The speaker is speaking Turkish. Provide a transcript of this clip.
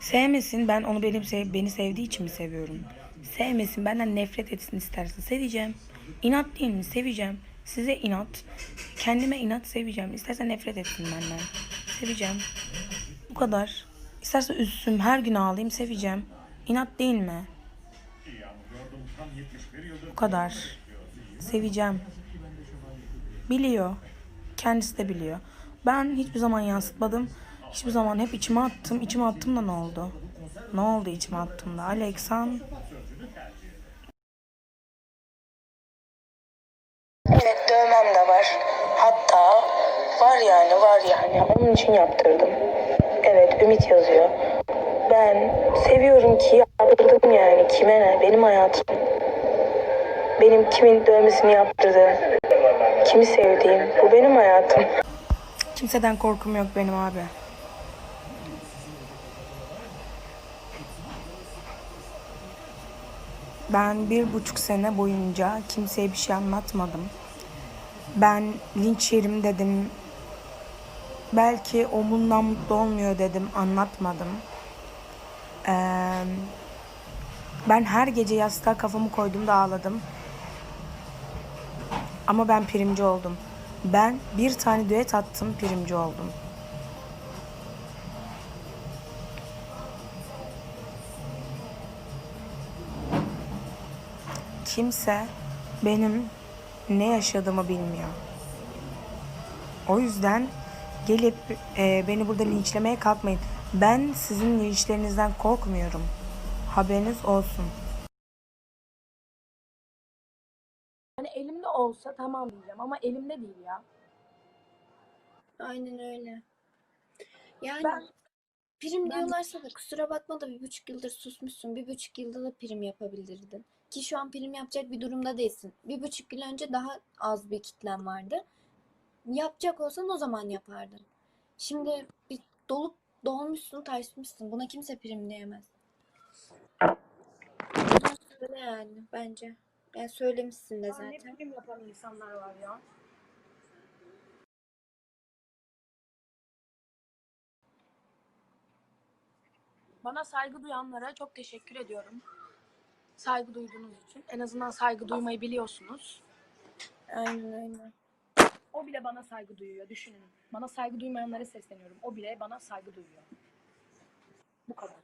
Sevmesin ben onu benim sev beni sevdiği için mi seviyorum? Sevmesin benden nefret etsin isterse seveceğim. İnat değil mi? Seveceğim. Size inat. Kendime inat seveceğim. İsterse nefret etsin benden. Seveceğim. Bu kadar. İsterse üzsün her gün ağlayayım seveceğim. İnat değil mi? Bu kadar. Seveceğim. Biliyor. Kendisi de biliyor. Ben hiçbir zaman yansıtmadım. Hiçbir zaman hep içime attım. İçime attım da ne oldu? Ne oldu içime attığımda? Alexan Evet dövmem de var. Hatta var yani var yani. Onun için yaptırdım. Evet Ümit yazıyor. Ben seviyorum ki yaptırdım yani. Kime ne? Benim hayatım. Benim kimin dövmesini yaptırdığım. Kimi sevdiğim. Bu benim hayatım. Kimseden korkum yok benim abi. Ben bir buçuk sene boyunca kimseye bir şey anlatmadım. Ben linç yerim dedim. Belki o bundan mutlu olmuyor dedim. Anlatmadım. Ee, ben her gece yastığa kafamı koyduğumda ağladım. Ama ben primci oldum. Ben bir tane düet attım, primci oldum. Kimse benim ne yaşadığımı bilmiyor. O yüzden gelip e, beni burada linçlemeye kalkmayın. Ben sizin linçlerinizden korkmuyorum. Haberiniz olsun. Hani elimde olsa tamam diyeceğim ama elimde değil ya. Aynen öyle. Yani Ben- prim ben- diyorlarsa da kusura bakma da bir buçuk yıldır susmuşsun. Bir buçuk yılda da prim yapabilirdin. Ki şu an prim yapacak bir durumda değilsin. Bir buçuk yıl önce daha az bir kitlen vardı. Yapacak olsan o zaman yapardın. Şimdi bir dolup dolmuşsun, taşmışsın. Buna kimse prim diyemez. Söyle yani bence. Yani söylemişsin de Ne zaten. prim yapan insanlar var ya. Bana saygı duyanlara çok teşekkür ediyorum. Saygı duyduğunuz için. En azından saygı duymayı biliyorsunuz. Aynen öyle. O bile bana saygı duyuyor. Düşünün. Bana saygı duymayanlara sesleniyorum. O bile bana saygı duyuyor. Bu kadar.